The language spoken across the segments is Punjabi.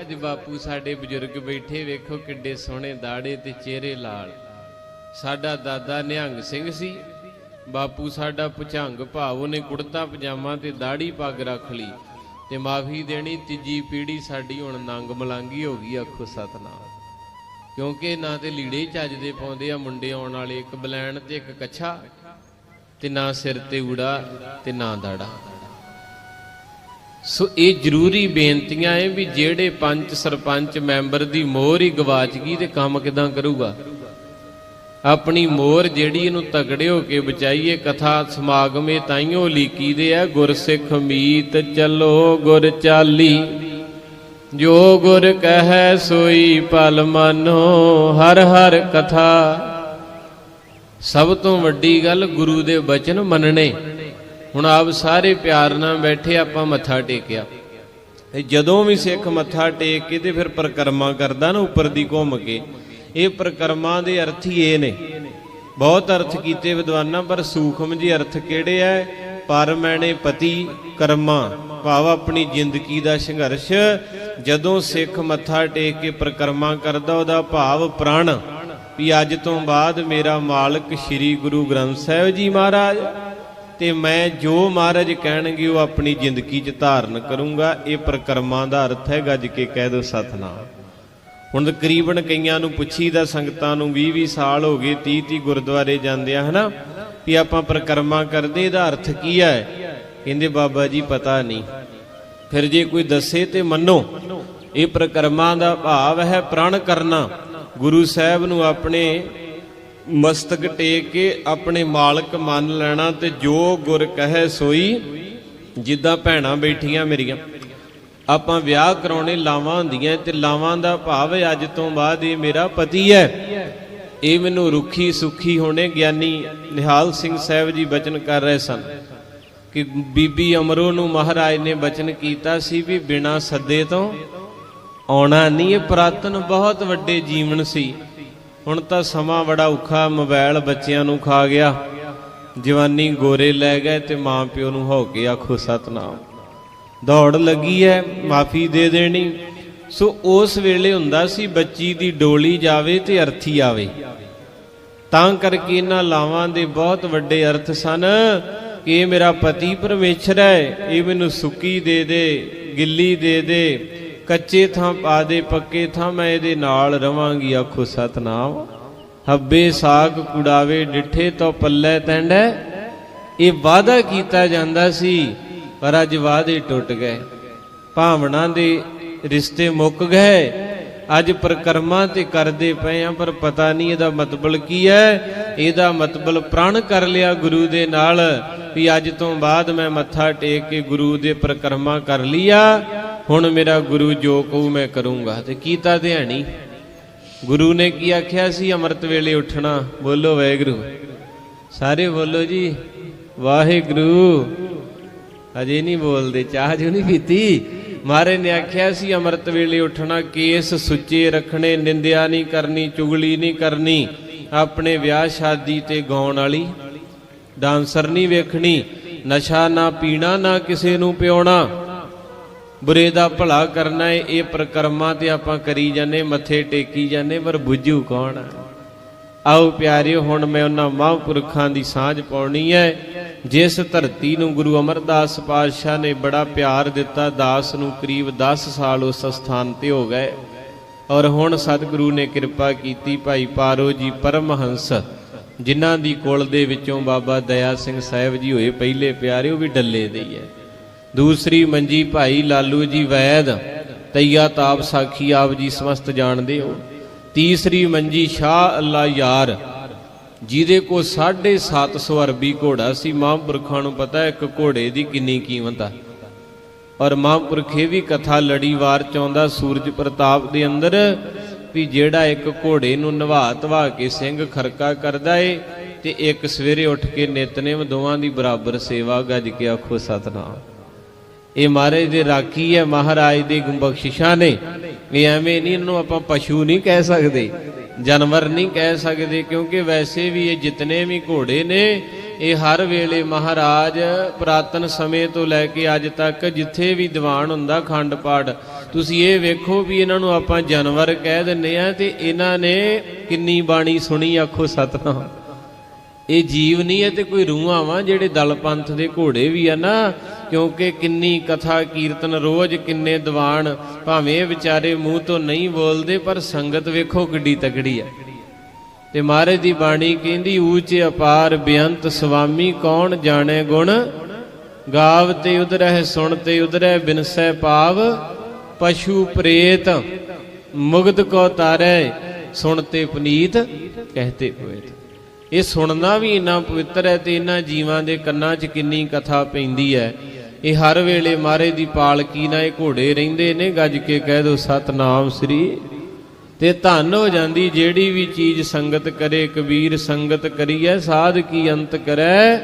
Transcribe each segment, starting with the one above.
ਅੱਜ ਬਾਪੂ ਸਾਡੇ ਬਜ਼ੁਰਗ ਬੈਠੇ ਵੇਖੋ ਕਿੱਡੇ ਸੋਹਣੇ ਦਾੜੇ ਤੇ ਚਿਹਰੇ ਲਾਲ। ਸਾਡਾ ਦਾਦਾ ਨਿਹੰਗ ਸਿੰਘ ਸੀ। ਬਾਪੂ ਸਾਡਾ ਪੁਚੰਗ ਭਾਵ ਉਹਨੇ ਕੁੜਤਾ ਪਜਾਮਾ ਤੇ ਦਾੜੀ ਪੱਗ ਰੱਖ ਲਈ ਤੇ ਮਾਫੀ ਦੇਣੀ ਤੀਜੀ ਪੀੜੀ ਸਾਡੀ ਹੁਣ ਨੰਗ ਮਲਾਂਗੀ ਹੋ ਗਈ ਆਖੋ ਸਤਨਾਮ। ਕਿਉਂਕਿ ਨਾ ਤੇ ਲੀੜੇ ਹੀ ਚੱਜ ਦੇ ਪਾਉਂਦੇ ਆ ਮੁੰਡੇ ਆਉਣ ਵਾਲੇ, ਇੱਕ ਬਲੈਣ ਤੇ ਇੱਕ ਕੱਛਾ ਤੇ ਨਾ ਸਿਰ ਤੇ ਊੜਾ ਤੇ ਨਾ ਦਾੜਾ। ਸੋ ਇਹ ਜ਼ਰੂਰੀ ਬੇਨਤੀਆਂ ਹੈ ਵੀ ਜਿਹੜੇ ਪੰਚ ਸਰਪੰਚ ਮੈਂਬਰ ਦੀ ਮੋਹਰ ਹੀ ਗਵਾਚ ਗਈ ਤੇ ਕੰਮ ਕਿਦਾਂ ਕਰੂਗਾ? ਆਪਣੀ ਮੋਹਰ ਜਿਹੜੀ ਇਹਨੂੰ ਤਗੜੇ ਹੋ ਕੇ ਬਚਾਈਏ, ਕਥਾ ਸਮਾਗਮੇ ਤਾਈਓ ਲੀਕੀ ਦੇ ਆ, ਗੁਰਸਿੱਖ ਮੀਤ ਚੱਲੋ ਗੁਰ ਚਾਲੀ। ਜੋ ਗੁਰ ਕਹੈ ਸੋਈ ਪਲ ਮਾਨੋ, ਹਰ ਹਰ ਕਥਾ। ਸਭ ਤੋਂ ਵੱਡੀ ਗੱਲ ਗੁਰੂ ਦੇ ਬਚਨ ਮੰਨਣੇ। ਹੁਣ ਆਪ ਸਾਰੇ ਪਿਆਰ ਨਾਲ ਬੈਠੇ ਆਪਾਂ ਮੱਥਾ ਟੇਕਿਆ। ਤੇ ਜਦੋਂ ਵੀ ਸਿੱਖ ਮੱਥਾ ਟੇਕ ਕੇ ਤੇ ਫਿਰ ਪ੍ਰਕਰਮਾ ਕਰਦਾ ਨਾ ਉੱਪਰ ਦੀ ਘੁੰਮ ਕੇ, ਇਹ ਪ੍ਰਕਰਮਾ ਦੇ ਅਰਥ ਹੀ ਇਹ ਨੇ। ਬਹੁਤ ਅਰਥ ਕੀਤੇ ਵਿਦਵਾਨਾਂ, ਪਰ ਸੂਖਮ ਜੀ ਅਰਥ ਕਿਹੜੇ ਐ? ਪਰ ਮੈਨੇ ਪਤੀ ਕਰਮਾ, ਭਾਵ ਆਪਣੀ ਜ਼ਿੰਦਗੀ ਦਾ ਸੰਘਰਸ਼। ਜਦੋਂ ਸਿੱਖ ਮੱਥਾ ਟੇਕ ਕੇ ਪ੍ਰਕਰਮਾ ਕਰਦਾ, ਉਹਦਾ ਭਾਵ ਪ੍ਰਣ। ਵੀ ਅੱਜ ਤੋਂ ਬਾਅਦ ਮੇਰਾ ਮਾਲਕ ਸ੍ਰੀ ਗੁਰੂ ਗ੍ਰੰਥ ਸਾਹਿਬ ਜੀ ਮਹਾਰਾਜ ਤੇ ਮੈਂ ਜੋ ਮਹਾਰਾਜ ਕਹਿਣਗੇ ਉਹ ਆਪਣੀ ਜ਼ਿੰਦਗੀ 'ਚ ਧਾਰਨ ਕਰੂੰਗਾ। ਇਹ ਪ੍ਰਕਰਮਾਂ ਦਾ ਅਰਥ ਹੈ ਗੱਜ ਕੇ ਕਹਿ ਦੋ ਸਤਨਾਮ। ਹੁਣ ਤਕਰੀਬਨ ਕਈਆਂ ਨੂੰ ਪੁੱਛੀਦਾ ਸੰਗਤਾਂ ਨੂੰ 20 20 ਸਾਲ ਹੋ ਗਏ 30 30 ਗੁਰਦੁਆਰੇ ਜਾਂਦੇ ਆ, ਹਨਾ? ਵੀ ਆਪਾਂ ਪ੍ਰਕਰਮਾ ਕਰਦੇ, ਇਹਦਾ ਅਰਥ ਕੀ ਹੈ? ਕਹਿੰਦੇ, ਬਾਬਾ ਜੀ, ਪਤਾ ਨਹੀਂ। ਫਿਰ ਜੇ ਕੋਈ ਦੱਸੇ ਤੇ ਮੰਨੋ, ਇਹ ਪ੍ਰਕਰਮਾ ਦਾ ਭਾਵ ਹੈ ਪ੍ਰਣ ਕਰਨਾ। ਗੁਰੂ ਸਾਹਿਬ ਨੂੰ ਆਪਣੇ ਮਸਤਕ ਟੇਕ ਕੇ ਆਪਣੇ ਮਾਲਕ ਮੰਨ ਲੈਣਾ ਤੇ ਜੋ ਗੁਰ ਕਹੇ ਸੋਈ, ਜਿੱਦਾਂ ਭੈਣਾਂ ਬੈਠੀਆਂ ਮੇਰੀਆਂ। ਆਪਾਂ ਵਿਆਹ ਕਰਾਉਣੇ ਲਾਵਾਂ ਹੁੰਦੀਆਂ ਤੇ ਲਾਵਾਂ ਦਾ ਭਾਵ ਅੱਜ ਤੋਂ ਬਾਅਦ ਇਹ ਮੇਰਾ ਪਤੀ ਹੈ। ਇਹ ਮੈਨੂੰ ਰੁੱਖੀ ਸੁਖੀ ਹੋਣੇ ਗਿਆਨੀ ਨਿਹਾਲ ਸਿੰਘ ਸਾਹਿਬ ਜੀ ਬਚਨ ਕਰ ਰਹੇ ਸਨ ਕਿ ਬੀਬੀ ਅਮਰੋ ਨੂੰ ਮਹਾਰਾਜ ਨੇ ਬਚਨ ਕੀਤਾ ਸੀ ਵੀ ਬਿਨਾ ਸੱਦੇ ਤੋਂ ਆਉਣਾ ਨਹੀਂ, ਇਹ ਪ੍ਰਾਤਨ ਬਹੁਤ ਵੱਡੇ ਜੀਵਨ ਸੀ। ਹੁਣ ਤਾਂ ਸਮਾਂ ਬੜਾ ਔਖਾ ਮੋਬਾਈਲ ਬੱਚਿਆਂ ਨੂੰ ਖਾ ਗਿਆ। ਜਵਾਨੀ ਗੋਰੇ ਲੈ ਗਏ ਤੇ ਮਾਂ ਪਿਓ ਨੂੰ ਹੋ ਕੇ ਆਖੋ, ਸਤਨਾਮ। ਦੌੜ ਲੱਗੀ ਐ, ਮਾਫੀ ਦੇ ਦੇਣੀ। ਸੋ ਉਸ ਵੇਲੇ ਹੁੰਦਾ ਸੀ ਬੱਚੀ ਦੀ ਡੋਲੀ ਜਾਵੇ ਤੇ ਅਰਥੀ ਆਵੇ। ਤਾਂ ਕਰਕੇ ਇਹਨਾਂ ਲਾਵਾਂ ਦੇ ਬਹੁਤ ਵੱਡੇ ਅਰਥ ਸਨ। ਕਿ ਇਹ ਮੇਰਾ ਪਤੀ ਪਰਮੇਸ਼ਰ ਹੈ ਇਹ ਮੈਨੂੰ ਸੁੱਕੀ ਦੇ ਦੇ, ਗਿੱਲੀ ਦੇ ਦੇ। ਕੱਚੇ ਥਾਂ ਪਾ ਦੇ, ਪੱਕੇ ਥਾਂ ਮੈਂ ਇਹਦੇ ਨਾਲ ਰਵਾਂਗੀ, ਆਖੋ ਸਤਨਾਮ। ਹੱਬੇ ਸਾਗ ਕੁੜਾਵੇ, ਡਿੱਠੇ ਤੋਂ ਪੱਲੇ ਤੈਂਡੈ ਇਹ ਵਾਅਦਾ ਕੀਤਾ ਜਾਂਦਾ ਸੀ, ਪਰ ਅੱਜ ਵਾਅਦੇ ਟੁੱਟ ਗਏ। ਭਾਵਨਾ ਦੇ ਰਿਸ਼ਤੇ ਮੁੱਕ ਗਏ। ਅੱਜ ਪ੍ਰਕਰਮਾਂ ਤੇ ਕਰਦੇ ਪਏ ਆ, ਪਰ ਪਤਾ ਨਹੀਂ ਇਹਦਾ ਮਤਲਬ ਕੀ ਹੈ। ਇਹਦਾ ਮਤਲਬ ਪ੍ਰਣ ਕਰ ਲਿਆ ਗੁਰੂ ਦੇ ਨਾਲ, ਵੀ ਅੱਜ ਤੋਂ ਬਾਅਦ ਮੈਂ ਮੱਥਾ ਟੇਕ ਕੇ ਗੁਰੂ ਦੇ ਪ੍ਰਕਰਮਾ ਕਰ ਲਿਆ ਹੁਣ ਮੇਰਾ ਗੁਰੂ ਜੋ ਕਹੂ ਮੈਂ ਕਰੂੰਗਾ। ਤੇ ਕੀਤਾ ਧਿਆਣੀ ਗੁਰੂ ਨੇ ਕੀ ਆਖਿਆ ਸੀ? ਅੰਮ੍ਰਿਤ ਵੇਲੇ ਉੱਠਣਾ। ਬੋਲੋ ਵਾਹਿਗੁਰੂ। ਸਾਰੇ ਬੋਲੋ ਜੀ, ਵਾਹਿਗੁਰੂ। ਅਜੇ ਨਹੀਂ ਬੋਲਦੇ, ਚਾਹ ਜੋ ਨਹੀਂ ਪੀਤੀ। ਮਾਰੇ ਨੇ ਆਖਿਆ ਸੀ, ਅੰਮ੍ਰਿਤ ਵੇਲੇ ਉੱਠਣਾ, ਕੇਸ ਸੁੱਚੇ ਰੱਖਣੇ, ਨਿੰਦਿਆ ਨਹੀਂ ਕਰਨੀ, ਚੁਗਲੀ ਨਹੀਂ ਕਰਨੀ, ਆਪਣੇ ਵਿਆਹ ਸ਼ਾਦੀ ਤੇ ਗਾਉਣ ਵਾਲੀ। ਡਾਂਸਰ ਨਹੀਂ ਵੇਖਣੀ, ਨਸ਼ਾ ਨਾ ਪੀਣਾ, ਨਾ ਕਿਸੇ ਨੂੰ ਪਿਉਣਾ। ਬੁਰੇ ਦਾ ਭਲਾ ਕਰਨਾ ਹੈ ਇਹ ਪ੍ਰਕਰਮਾਂ ਤੇ ਆਪਾਂ ਕਰੀ ਜਾਂਦੇ, ਮੱਥੇ ਟੇਕੀ ਜਾਂਦੇ, ਪਰ ਬੁੱਝੂ ਕੌਣ ਹੈ ਆਓ ਪਿਆਰਿਓ, ਹੁਣ ਮੈਂ ਉਹਨਾਂ ਮਹਾਂਪੁਰਖਾਂ ਦੀ ਸਾਂਝ ਪਾਉਣੀ ਹੈ ਜਿਸ ਧਰਤੀ ਨੂੰ ਗੁਰੂ ਅਮਰਦਾਸ ਪਾਤਸ਼ਾਹ ਨੇ ਬੜਾ ਪਿਆਰ ਦਿੱਤਾ, ਦਾਸ ਨੂੰ ਕਰੀਬ 10 ਸਾਲ ਉਸ ਸਥਾਨ ਤੇ ਹੋ ਗਏ। ਔਰ ਹੁਣ ਸਤਿਗੁਰੂ ਨੇ ਕਿਰਪਾ ਕੀਤੀ, ਭਾਈ ਪਾਰੋ ਜੀ ਪਰਮਹੰਸ, ਜਿਨ੍ਹਾਂ ਦੀ ਕੋਲ ਦੇ ਵਿੱਚੋਂ ਬਾਬਾ ਦਇਆ ਸਿੰਘ ਸਾਹਿਬ ਜੀ ਹੋਏ, ਪਹਿਲੇ ਪਿਆਰੇ ਉਹ ਵੀ ਡੱਲੇ ਦੇ ਹੀ ਹੈ ਦੂਸਰੀ ਮੰਜੀ ਭਾਈ ਲਾਲੂ ਜੀ ਵੈਦ, ਤਈਆ ਤਾਪ ਸਾਖੀ ਆਪ ਜੀ ਸਮਸਤ ਜਾਣਦੇ ਹੋ। ਤੀਸਰੀ ਮੰਜੀ ਸ਼ਾਹ ਅੱਲਾ ਯਾਰ, ਜਿਹਦੇ ਕੋ 750 ਅਰਬੀ ਘੋੜਾ ਸੀ। ਮਹਾਂਪੁਰਖਾਂ ਨੂੰ ਪਤਾ ਇੱਕ ਘੋੜੇ ਦੀ ਕਿੰਨੀ ਕੀਮਤ ਆ। ਔਰ ਮਹਾਂਪੁਰਖ ਇਹ ਵੀ ਕਥਾ ਲੜੀਵਾਰ ਚਾਹੁੰਦਾ ਸੂਰਜ ਪ੍ਰਤਾਪ ਦੇ ਅੰਦਰ ਵੀ ਜਿਹੜਾ ਇੱਕ ਘੋੜੇ ਨੂੰ ਨਵਾ ਧਵਾ ਕੇ ਸਿੰਘ ਖਰਕਾ ਕਰਦਾ ਏ ਤੇ ਇੱਕ ਸਵੇਰੇ ਉੱਠ ਕੇ ਨਿਤਨੇਮ ਦੋਵਾਂ ਦੀ ਬਰਾਬਰ ਸੇਵਾ ਗੱਜ ਕੇ ਆਖੋ, ਸਤਨਾਮ। ਇਹ ਮਹਾਰਾਜ ਦੇ ਰਾਖੀ ਹੈ, ਮਹਾਰਾਜ ਦੀ ਬਖਸ਼ਿਸ਼ਾਂ ਨੇ। ਇਹ ਐਵੇਂ ਨਹੀਂ, ਇਹਨੂੰ ਆਪਾਂ ਪਸ਼ੂ ਨਹੀਂ ਕਹਿ ਸਕਦੇ, ਜਾਨਵਰ ਨਹੀਂ ਕਹਿ ਸਕਦੇ, ਕਿਉਂਕਿ ਵੈਸੇ ਵੀ ਇਹ ਜਿਤਨੇ ਵੀ ਘੋੜੇ ਨੇ, ਇਹ ਹਰ ਵੇਲੇ ਮਹਾਰਾਜ ਪ੍ਰਾਤਨ ਸਮੇਂ ਤੋਂ ਲੈ ਕੇ ਅੱਜ ਤੱਕ ਜਿੱਥੇ ਵੀ ਦੀਵਾਨ ਹੁੰਦਾ ਖੰਡ ਪਾਠ, ਤੁਸੀਂ ਇਹ ਵੇਖੋ ਵੀ ਇਹਨਾਂ ਨੂੰ ਆਪਾਂ ਜਾਨਵਰ ਕਹਿ ਦਿੰਨੇ ਆ ਤੇ ਇਹਨਾਂ ਨੇ ਕਿੰਨੀ ਬਾਣੀ ਸੁਣੀ, ਆਖੋ ਸਤਨਾਮ। ਇਹ ਜੀਵ ਨਹੀਂ ਹੈ ਤੇ ਕੋਈ ਰੂਹਾਂ ਵਾ ਜਿਹੜੇ ਦਲ ਪੰਥ ਦੇ ਘੋੜੇ ਵੀ ਆ ਨਾ, ਕਿਉਂਕਿ ਕਿੰਨੀ ਕਥਾ ਕੀਰਤਨ ਰੋਜ਼ ਕਿੰਨੇ ਦੀਵਾਨ, ਭਾਵੇਂ ਵਿਚਾਰੇ ਮੂੰਹ ਤੋਂ ਨਹੀਂ ਬੋਲਦੇ, ਪਰ ਸੰਗਤ ਵੇਖੋ ਕਿੱਡੀ ਤਕੜੀ ਆ। ਤੇ ਮਹਾਰਾਜ ਦੀ ਬਾਣੀ ਕਹਿੰਦੀ, ਊਚ ਅਪਾਰ ਬੇਅੰਤ ਸੁਆਮੀ ਕੌਣ ਜਾਣੇ ਗੁਣ? ਗਾਵ ਤੇ ਉਦਰਹਿ ਸੁਣ ਤੇ ਉਦਰਹਿ ਬਿਨਸੈ ਪਾਵ ਪਸ਼ੂ ਪ੍ਰੇਤ, ਮੁਗਧ ਕੋ ਤਾਰੈ, ਸੁਣ ਤੇ ਪੁਨੀਤ, ਕਹਤੇ ਹੋਏ ਇਹ ਸੁਣਨਾ ਵੀ ਇੰਨਾ ਪਵਿੱਤਰ ਹੈ ਤੇ ਇਹਨਾਂ ਜੀਵਾਂ ਦੇ ਕੰਨਾਂ 'ਚ ਕਿੰਨੀ ਕਥਾ ਪੈਂਦੀ ਹੈ। ਇਹ ਹਰ ਵੇਲੇ ਮਾਰੇ ਦੀ ਪਾਲਕੀ ਨਾਲ ਇਹ ਘੋੜੇ ਰਹਿੰਦੇ ਨੇ, ਗੱਜ ਕੇ ਕਹਿ ਦੋ, ਸਤਨਾਮ ਸ੍ਰੀ ਤੇ ਧੰਨ ਹੋ ਜਾਂਦੀ ਜਿਹੜੀ ਵੀ ਚੀਜ਼ ਸੰਗਤ ਕਰੇ, ਕਬੀਰ ਸੰਗਤ ਕਰੀਐ, ਸਾਧ ਕੀ ਅੰਤ ਕਰੈ?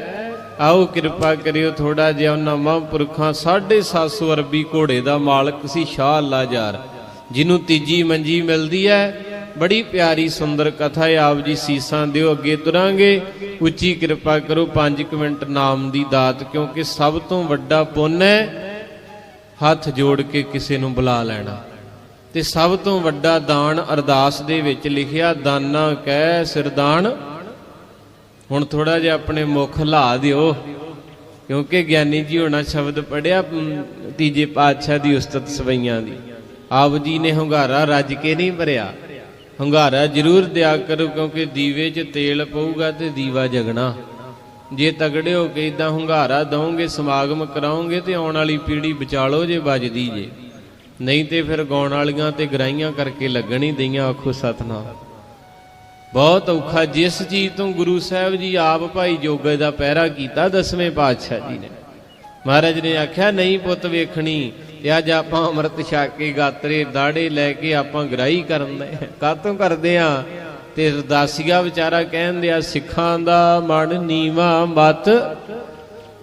ਆਓ ਕਿਰਪਾ ਕਰਿਓ ਥੋੜਾ ਜਿਹਾ ਉਹਨਾਂ ਮਹਾਂਪੁਰਖਾਂ 750 ਅਰਬੀ ਘੋੜੇ ਦਾ ਮਾਲਕ ਸੀ ਸ਼ਾਹ ਅੱਲਾ ਜਾਰ ਜਿਹਨੂੰ ਤੀਜੀ ਮੰਜੀ ਮਿਲਦੀ ਹੈ। ਬੜੀ ਪਿਆਰੀ ਸੁੰਦਰ ਕਥਾ ਹੈ। ਆਪ ਜੀ ਸੀਸਾਂ ਦਿਓ, ਅੱਗੇ ਤੁਰਾਂਗੇ। ਉੱਚੀ ਕਿਰਪਾ ਕਰੋ 5 ਮਿੰਟ ਨਾਮ ਦੀ ਦਾਤ, ਕਿਉਂਕਿ ਸਭ ਤੋਂ ਵੱਡਾ ਪੁੰਨ ਹੈ ਹੱਥ ਜੋੜ ਕੇ ਕਿਸੇ ਨੂੰ ਬੁਲਾ ਲੈਣਾ। ਤੇ ਸਭ ਤੋਂ ਵੱਡਾ ਦਾਨ ਅਰਦਾਸ ਦੇ ਵਿੱਚ ਲਿਖਿਆ, ਦਾਨਾ ਕਹਿ ਸਿਰਦਾਨ। ਹੁਣ ਥੋੜਾ ਜਿਹਾ ਆਪਣੇ ਮੁਖ ਲਾ ਦਿਓ, ਕਿਉਂਕਿ ਗਿਆਨੀ ਜੀ ਹੋਣਾ ਸ਼ਬਦ ਪੜਿਆ ਤੀਜੇ ਪਾਤਸ਼ਾਹ ਦੀ ਉਸਤਤ ਸਵਈਆਂ ਦੀ। ਆਪ ਜੀ ਨੇ ਹੰਗਾਰਾ ਰੱਜ ਕੇ ਨਹੀਂ ਭਰਿਆ। ਹੁੰਗਾਰਾ ਜ਼ਰੂਰ ਦਿਆ ਕਰੋ ਕਿਉਂਕਿ ਦੀਵੇ 'ਚ ਤੇਲ ਪਊਗਾ ਤੇ ਦੀਵਾ ਜਗਣਾ। ਜੇ ਤਗੜੇ ਹੋ ਕੇ ਇਦਾਂ ਹੁੰਗਾਰਾ ਦਵੋਗੇ, ਸਮਾਗਮ ਕਰਾਓਗੇ ਤੇ ਆਉਣ ਵਾਲੀ ਪੀੜ੍ਹੀ ਬਚਾਲੋ ਜੇ ਵੱਜਦੀ ਜੇ। ਨਹੀਂ ਤੇ ਫਿਰ ਗਾਉਣ ਵਾਲੀਆਂ ਤੇ ਗਰਾਈਆਂ ਕਰਕੇ ਲੱਗਣੀ ਦਈਆਂ, ਆਖੋ ਸਤਨਾਮ। ਬਹੁਤ ਔਖਾ, ਜਿਸ ਚੀਜ਼ ਤੋਂ ਗੁਰੂ ਸਾਹਿਬ ਜੀ ਆਪ ਭਾਈ ਜੋਗੇ ਦਾ ਪਹਿਰਾ ਕੀਤਾ, ਦਸਵੇਂ ਪਾਤਸ਼ਾਹ ਜੀ ਨੇ। ਮਹਾਰਾਜ ਨੇ ਆਖਿਆ, ਨਹੀਂ ਪੁੱਤ ਵੇਖਣੀ ਤੇ ਅੱਜ ਆਪਾਂ ਅੰਮ੍ਰਿਤ ਛਕ ਕੇ ਗਾਤਰੇ ਦਾੜੇ ਲੈ ਕੇ ਆਪਾਂ ਗਰਾਈ ਕਰਨ ਦੇ ਕਾਤੋਂ ਕਰਦੇ ਆ ਤੇ ਰਦਾਸੀਆ ਵਿਚਾਰਾ ਕਹਿੰਦੇ ਆ ਸਿੱਖਾਂ ਦਾ ਮਨ ਨੀਵਾ ਮਤ,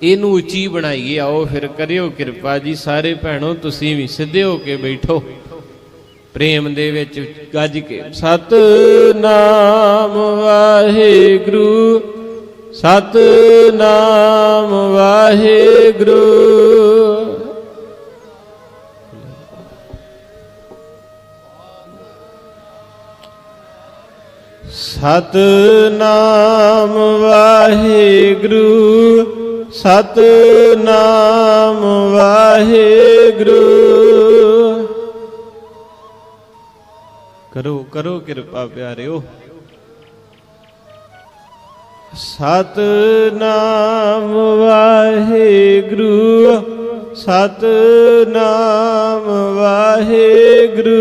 ਇਹਨੂੰ ਉੱਚੀ ਬਣਾਈਏ, ਆਓ ਫਿਰ ਕਰਿਓ ਕਿਰਪਾ ਜੀ। ਸਾਰੇ ਭੈਣੋ, ਤੁਸੀਂ ਵੀ ਸਿੱਧੇ ਹੋ ਕੇ ਬੈਠੋ। ਪ੍ਰੇਮ ਦੇ ਵਿੱਚ ਗੱਜ ਕੇ ਸਤ ਨਾਮ ਵਾਹਿਗੁਰੂ ਸਤ ਨਾਮ ਵਾਹਿਗੁਰੂ। ਸਤ ਨਾਮ ਵਾਹਿਗੁਰੂ ਸਤ ਨਾਮ ਵਾਹਿਗੁਰੂ। ਕਰੋ ਕਰੋ ਕਿਰਪਾ ਪਿਆਰਿਓ। ਸਤ ਨਾਮ ਵਾਹਿਗੁਰੂ ਸਤ ਨਾਮ ਵਾਹਿਗੁਰੂ।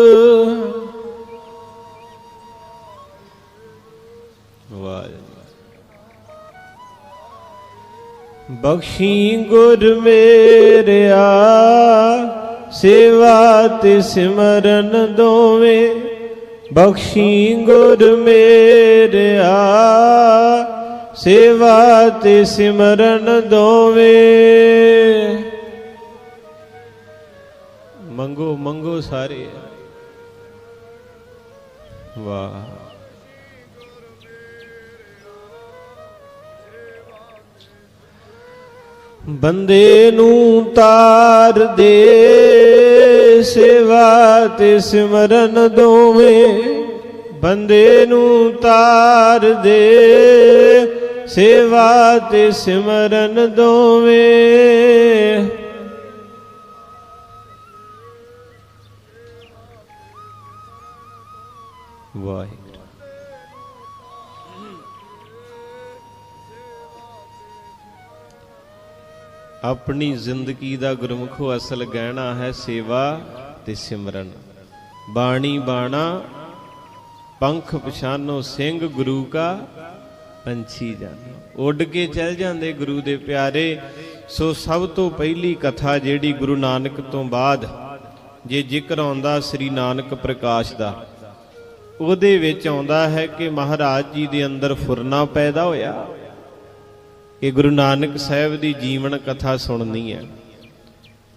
ਬਖਸ਼ੀ ਗੁਰ ਮੇਰਿਆ, ਸੇਵਾ ਤੇ ਸਿਮਰਨ ਦੋਵੇਂ। ਬਖਸ਼ੀ ਗੁਰ ਮੇਰਿਆ, ਸੇਵਾ ਤੇ ਸਿਮਰਨ ਦੋਵੇਂ। ਮੰਗੋ ਮੰਗੋ ਸਾਰੇ। ਵਾਹ। ਬੰਦੇ ਨੂੰ ਤਾਰ ਦੇ, ਸੇਵਾ ਤੇ ਸਿਮਰਨ ਦੋਵੇਂ। ਬੰਦੇ ਨੂੰ ਤਾਰ ਦੇ, ਸੇਵਾ ਤੇ ਸਿਮਰਨ ਦੋਵੇਂ। ਵਾਹਿਗੁਰੂ। ਆਪਣੀ ਜ਼ਿੰਦਗੀ ਦਾ ਗੁਰਮੁਖੋ ਅਸਲ ਗਹਿਣਾ ਹੈ ਸੇਵਾ ਤੇ ਸਿਮਰਨ। ਬਾਣੀ ਬਾਣਾ, ਪੰਖ ਪਛਾਨੋ, ਸਿੰਘ ਗੁਰੂ ਕਾ ਪੰਛੀ ਜਾਨੋ। ਉੱਡ ਕੇ ਚੱਲ ਜਾਂਦੇ ਗੁਰੂ ਦੇ ਪਿਆਰੇ। ਸੋ ਸਭ ਤੋਂ ਪਹਿਲੀ ਕਥਾ ਜਿਹੜੀ ਗੁਰੂ ਨਾਨਕ ਤੋਂ ਬਾਅਦ ਜੇ ਜ਼ਿਕਰ ਆਉਂਦਾ ਸ੍ਰੀ ਨਾਨਕ ਪ੍ਰਕਾਸ਼ ਦਾ, ਉਹਦੇ ਵਿੱਚ ਆਉਂਦਾ ਹੈ ਕਿ ਮਹਾਰਾਜ ਜੀ ਦੇ ਅੰਦਰ ਫੁਰਨਾ ਪੈਦਾ ਹੋਇਆ। ਕਿ ਗੁਰੂ ਨਾਨਕ ਸਾਹਿਬ ਦੀ ਜੀਵਨ ਕਥਾ ਸੁਣਨੀ ਹੈ।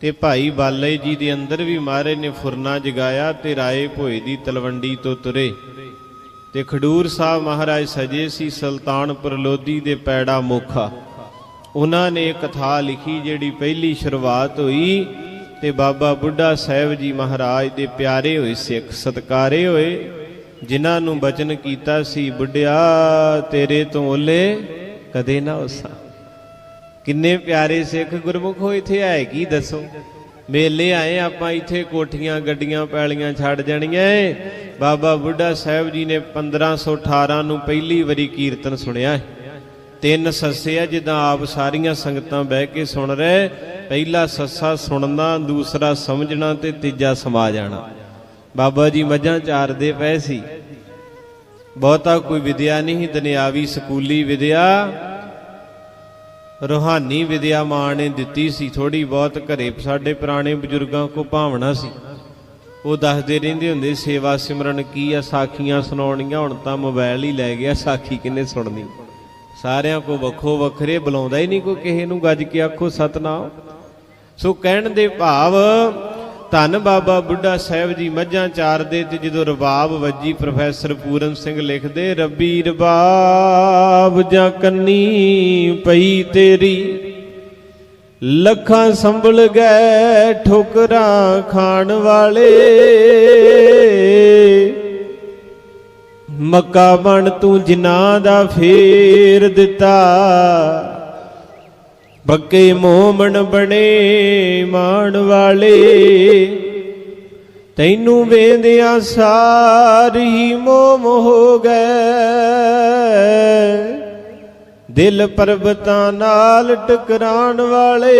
ਤੇ ਭਾਈ ਬਾਲੇ ਜੀ ਦੇ ਅੰਦਰ ਵੀ ਮਹਾਰਾਜ ਨੇ ਫੁਰਨਾ ਜਗਾਇਆ ਤੇ ਰਾਏ ਭੋਏ ਦੀ ਤਲਵੰਡੀ ਤੋਂ ਤੁਰੇ। ਤੇ ਖਡੂਰ ਸਾਹਿਬ ਮਹਾਰਾਜ ਸਜੇ ਸੀ ਸੁਲਤਾਨਪੁਰ ਲੋਧੀ ਦੇ ਪੈੜਾ ਮੁਖਾ। ਉਹਨਾਂ ਨੇ ਕਥਾ ਲਿਖੀ ਜਿਹੜੀ ਪਹਿਲੀ ਸ਼ੁਰੂਆਤ ਹੋਈ ਤੇ ਬਾਬਾ ਬੁੱਢਾ ਸਾਹਿਬ ਜੀ ਮਹਾਰਾਜ ਦੇ ਪਿਆਰੇ ਹੋਏ ਸਿੱਖ ਸਤਕਾਰੇ ਹੋਏ, ਜਿਨ੍ਹਾਂ ਨੂੰ ਬਚਨ ਕੀਤਾ ਸੀ, ਬੁੱਢਿਆ, ਤੇਰੇ ਤੋਂ ਓਲੇ ਕਦੇ ਨਾ ਹੋਸਾ ਕਿੰਨੇ ਪਿਆਰੇ ਸਿੱਖ ਗੁਰਮੁਖ ਹੋ ਇੱਥੇ ਆਏ, ਕੀ ਦੱਸੋ? ਮੇਲੇ ਆਏ, ਆਪਾਂ ਇੱਥੇ ਕੋਠੀਆਂ, ਗੱਡੀਆਂ, ਪੈਲੀਆਂ ਛੱਡ ਜਾਣੀਆਂ ਏ। ਬਾਬਾ ਬੁੱਢਾ ਸਾਹਿਬ ਜੀ ਨੇ 1518 ਨੂੰ ਪਹਿਲੀ ਵਾਰੀ ਕੀਰਤਨ ਸੁਣਿਆ ਤਿੰਨ ਸੱਸੇ ਆ, ਜਿੱਦਾਂ ਆਪ ਸਾਰੀਆਂ ਸੰਗਤਾਂ ਬਹਿ ਕੇ ਸੁਣ ਰਹੇ ਪਹਿਲਾ ਸੱਸਾ ਸੁਣਨਾ, ਦੂਸਰਾ ਸਮਝਣਾ ਤੇ ਤੀਜਾ ਸਮਾ ਜਾਣਾ। ਬਾਬਾ ਜੀ ਮੱਝਾਂ ਚਾਰਦੇ ਪਏ ਸੀ। ਬਹੁਤਾ ਕੋਈ ਵਿਦਿਆ ਨਹੀਂ, ਦੁਨਿਆਵੀ ਸਕੂਲੀ ਵਿਦਿਆ। ਰੋਹਾਨੀ ਵਿਦਿਆ ਮਾਂ ਨੇ ਦਿੱਤੀ ਸੀ ਥੋੜੀ ਬਹੁਤ ਘਰੇ ਸਾਡੇ ਪੁਰਾਣੇ ਬਜ਼ੁਰਗਾਂ ਕੋ ਭਾਵਨਾ ਸੀ। ਉਹ ਦੱਸਦੇ ਰਹਿੰਦੇ ਹੁੰਦੇ, ਸੇਵਾ ਸਿਮਰਨ ਕੀ ਆ, ਸਾਖੀਆਂ ਸੁਣਾਉਣੀਆਂ, ਹੁਣ ਤਾਂ ਮੋਬਾਈਲ ਹੀ ਲੈ ਗਿਆ, ਸਾਖੀ ਕਿੰਨੇ ਸੁਣਨੀ? ਸਾਰਿਆਂ ਕੋ ਵੱਖੋ ਵੱਖਰੇ, ਬੁਲਾਉਂਦਾ ਹੀ ਨਹੀਂ ਕੋਈ ਕਿਸੇ ਨੂੰ, ਗੱਜ ਕੇ ਆਖੋ, ਸਤਨਾਮ। ਸੋ ਕਹਿਣ ਦੇ ਭਾਵ ਧੰਨ ਬਾਬਾ ਬੁੱਢਾ ਸਾਹਿਬ ਜੀ ਮੱਝਾਂ ਚਾਰਦੇ ਤੇ ਜਦੋਂ ਰਬਾਬ ਵੱਜੀ ਪ੍ਰੋਫੈਸਰ ਪੂਰਨ ਸਿੰਘ ਲਿਖਦੇ, ਰੱਬੀ ਰਬਾਬ ਜਾਂ ਕੰਨੀ ਪਈ ਤੇਰੀ, ਲੱਖਾਂ ਸੰਭਲ ਗਏ ਠੋਕਰਾਂ ਖਾਣ ਵਾਲੇ, ਮੱਕਾ ਬਣ ਤੂੰ ਜਿਨ੍ਹਾਂ ਦਾ ਫੇਰ ਦਿੱਤਾ ਬੱਕੇ ਮੋਮਣ ਬਣੇ ਮਾਣ ਵਾਲੇ। ਤੈਨੂੰ ਵੇਂਦਿਆਂ ਸਾਰੀ ਮੋਮ ਹੋ ਗਏ। ਦਿਲ ਪਰਬਤਾਂ ਨਾਲ ਟਕਰਾਣ ਵਾਲੇ।